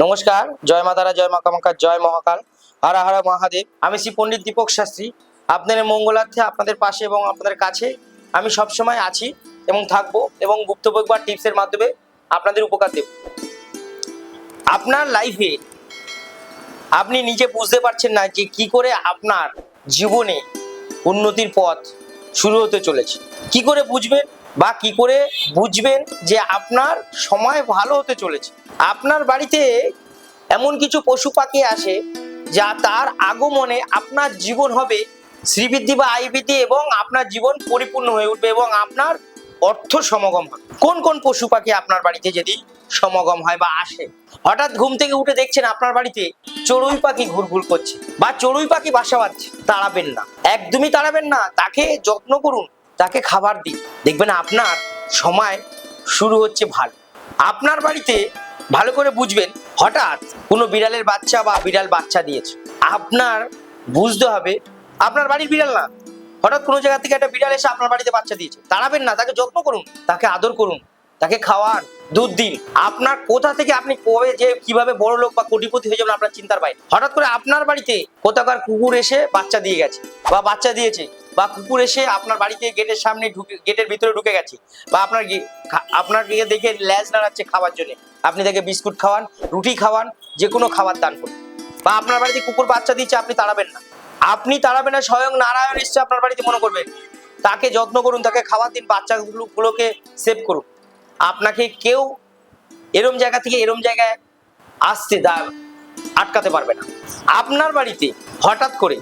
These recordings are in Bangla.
নমস্কার, জয় মা তারা জয় মা কামাখ্যা জয় মহাকাল। হারা হারা মহাদেব, আমি শ্রী পণ্ডিত দীপক শাস্ত্রী। আপনাদের মঙ্গলার্থে, আপনাদের পাশে এবং আপনাদের কাছে আমি সবসময় আছি এবং থাকব এবং গুপ্তবৈক বা টিপসের মাধ্যমে আপনাদের উপকার দেব। আপনার লাইফে আপনি নিজে বুঝতে পারছেন না যে কি করে আপনার জীবনে উন্নতির পথ শুরু হতে চলেছে। কি করে বুঝবেন বা কি করে বুঝবেন যে আপনার সময় ভালো হতে চলেছে? আপনার বাড়িতে এমন কিছু পশু পাখি আসে যা তার আগমনে আপনার জীবন হবে শ্রীবৃদ্ধি বা আয় বৃদ্ধি এবং আপনার জীবন পরিপূর্ণ হয়ে উঠবে এবং আপনার অর্থ সমাগম হবে। কোন কোন পশু পাখি আপনার বাড়িতে যদি সমাগম হয় বা আসে? হঠাৎ ঘুম থেকে উঠে দেখছেন আপনার বাড়িতে চড়ুই পাখি ঘুরঘুর করছে বা চড়ুই পাখি বাসা বাঁধছে, তাড়াবেন না। একদমই তাড়াবেন না, তাকে যত্ন করুন, তাকে খাবার দিন। দেখবেন আপনার সময় শুরু হচ্ছে ভালো। আপনার বাড়িতে ভালো করে বুঝবেন, হঠাৎ কোনো বিড়ালের বাচ্চা বা বিড়াল বাচ্চা দিয়েছে আপনার বুঝতে হবে, আপনার বাড়ির বিড়াল না। হঠাৎ কোনো জায়গা থেকে একটা বিড়াল এসে আপনার বাড়িতে বাচ্চা দিয়েছে। তাড়াবেন না, তাকে যত্ন করুন, তাকে আদর করুন। তাকে খাওয়ান দুধ দিন আপনার কোথা থেকে আপনি কবে যে কীভাবে বড় লোক বা কোটিপতি হয়ে যাবেন আপনার চিন্তার বাইরে। হঠাৎ করে আপনার বাড়িতে কোথাকার কুকুর এসে বাচ্চা দিয়ে গেছে বা বাচ্চা দিয়েছে বা কুকুর এসে আপনার বাড়িতে গেটের সামনে ঢুকে, গেটের ভিতরে ঢুকে গেছে বা আপনার আপনার দিকে দেখে ল্যাজ নাড়াচ্ছে খাওয়ার জন্য। আপনি তাকে বিস্কুট খাওয়ান, রুটি খাওয়ান যে কোনো খাবার দান করুন। বা আপনার বাড়িতে কুকুর বাচ্চা দিচ্ছে আপনি তাড়াবেন না। আপনি তাড়াবেন না, স্বয়ং নারায়ণ এসছে আপনার বাড়িতে মনে করবেন তাকে যত্ন করুন, তাকে খাওয়ার দিন বাচ্চাগুলোকে সেভ করুন। আপনাকে কেউ এরম জায়গা থেকে এরম জায়গায় আসতে দাঁড় আটকাতে পারবে না। আপনার বাড়িতে হঠাৎ করে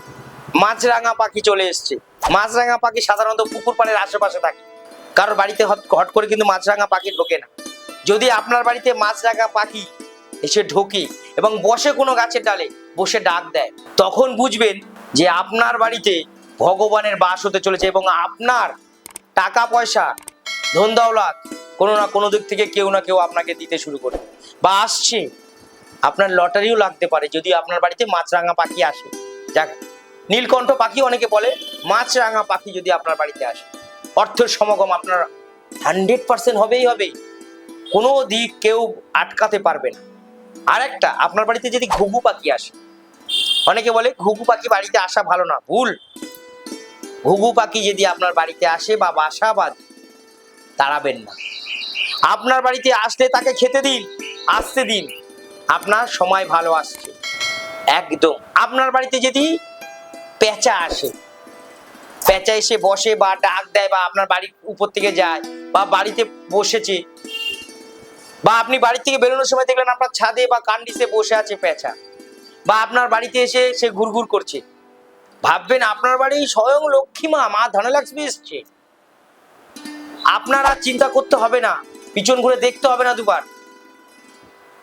মাছরাঙা পাখি চলে এসছে। মাছরাঙা পাখি সাধারণত পুকুর পাড়ের আশেপাশে থাকে। কারোর বাড়িতে হট করে কিন্তু মাছরাঙা পাখি ঢোকে না। যদি আপনার বাড়িতে মাছরাঙা পাখি এসে ঢোকে এবং বসে কোনো গাছের ডালে বসে ডাক দেয়, তখন বুঝবেন যে আপনার বাড়িতে ভগবানের বাস হতে চলেছে এবং আপনার টাকা পয়সা ধন দৌলত কোনো না কোনো দিক থেকে কেউ না কেউ আপনাকে দিতে শুরু করবে বা আসছে। আপনার লটারিও লাগতে পারে, যদি আপনার বাড়িতে মাছরাঙা পাখি আসে। যাক, নীলকণ্ঠ পাখি অনেকে বলে, মাছরাঙা পাখি যদি আপনার বাড়িতে আসে। অর্থের সমাগম আপনার হান্ড্রেড পার্সেন্ট হবেই হবে। কোনো দিক কেউ আটকাতে পারবে না। আর একটা আপনার বাড়িতে যদি ঘুঘু পাখি আসে, অনেকে বলে, ঘুঘু পাখি বাড়িতে আসা ভালো না, ভুল। ঘুঘু পাখি যদি আপনার বাড়িতে আসে বা বাসা বাঁধে, তাড়াবেন না। আপনার বাড়িতে আসলে তাকে খেতে দিন, আসতে দিন। আপনার সময় ভালো আসছে। একদম। আপনার বাড়িতে যদি পেঁচা আসে, পেঁচা এসে বসে বা ডাক দেয় বা আপনার বাড়ির উপর থেকে যায় বা বাড়িতে বসেছে বা আপনি বাড়ি থেকে বেরোনোর সময় দেখলেন আপনার ছাদে বা কান্ডিসে বসে আছে পেঁচা বা আপনার বাড়িতে এসে সে ঘুরঘুর করছে, ভাববেন আপনার বাড়ি স্বয়ং লক্ষ্মী মা মা ধনলক্ষ্মী এসছে। আপনার আর চিন্তা করতে হবে না। পিছন ঘুরে দেখতে হবে না দুবার।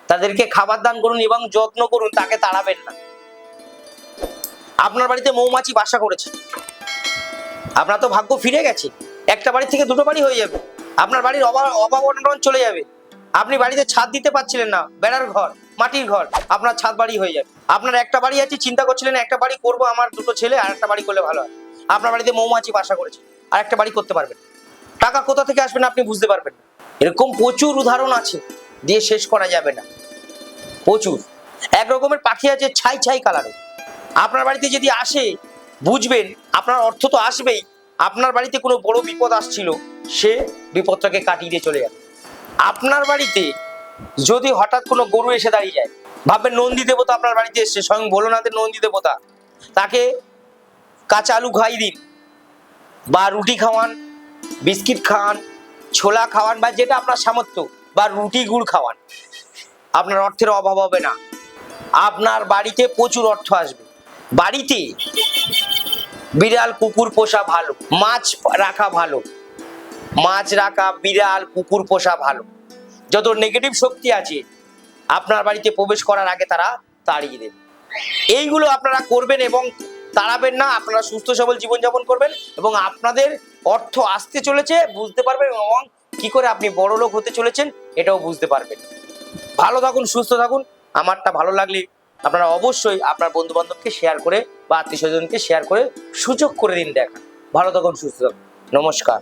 তাদেরকে খাবার দান করুন এবং যত্ন করুন, তাকে তাড়াবেন না। আপনার বাড়িতে মৌমাছি বাসা করেছে। আপনার তো ভাগ্য ফিরে গেছে। একটা বাড়ি থেকে দুটো বাড়ি হয়ে যাবে। আপনার বাড়ির অভাব অনটন চলে যাবে। আপনি বাড়িতে ছাদ দিতে পারছিলেন না, বেড়ার ঘর, মাটির ঘর, আপনার ছাদ বাড়ি হয়ে যাবে। আপনার একটা বাড়ি আছে, চিন্তা করছিলেন, একটা বাড়ি করব আমার দুটো ছেলে, আর একটা বাড়ি করলে ভালো হয়। আপনার বাড়িতে মৌমাছি বাসা করেছে, আর একটা বাড়ি করতে পারবেন টাকা কোথা থেকে আসবেন আপনি বুঝতে পারবেন এরকম প্রচুর উদাহরণ আছে, দিয়ে শেষ করা যাবে না। প্রচুর। এক রকমের পাখি আছে ছাই ছাই কালারের। আপনার বাড়িতে যদি আসে, বুঝবেন, আপনার অর্থ তো আসবেই, আপনার বাড়িতে কোনো বড় বিপদ আসছিল, সে বিপদটাকে কাটিয়ে দিয়ে চলে যাবে। আপনার বাড়িতে যদি হঠাৎ কোনো গরু এসে দাঁড়িয়ে যায়, ভাববেন নন্দী দেবতা আপনার বাড়িতে এসছে, স্বয়ং ভোলনাথের নন্দী দেবতা। তাকে কাঁচা আলু খাই দিন, বা রুটি খাওয়ান, বিস্কিট খাওয়ান ছোলা খাওয়ান বা যেটা আপনার সামর্থ্য, বা রুটি, গুড় খাওয়ান, আপনার অর্থের অভাব হবে না। আপনার বাড়িতে প্রচুর অর্থ আসবে। বাড়িতে বিড়াল, কুকুর পোষা ভালো, মাছ রাখা ভালো, মাছ রাখা, বিড়াল, কুকুর পোষা ভালো। যত নেগেটিভ শক্তি আছে, আপনার বাড়িতে প্রবেশ করার আগে তারা তাড়িয়ে দেবে। এইগুলো আপনারা করবেন এবং তাড়াবেন না, আপনারা সুস্থ সবল জীবনযাপন করবেন এবং আপনাদের অর্থ আসতে চলেছে, বুঝতে পারবেন এবং কি করে আপনি বড় লোক হতে চলেছেন এটাও বুঝতে পারবেন। ভালো থাকুন, সুস্থ থাকুন। আমারটা ভালো লাগলে আপনারা অবশ্যই আপনার বন্ধু বান্ধবকে শেয়ার করে বা আত্মীয় স্বজনকে শেয়ার করে সুযোগ করে দিন দেখা। ভালো থাকুন, সুস্থ থাকুন। নমস্কার।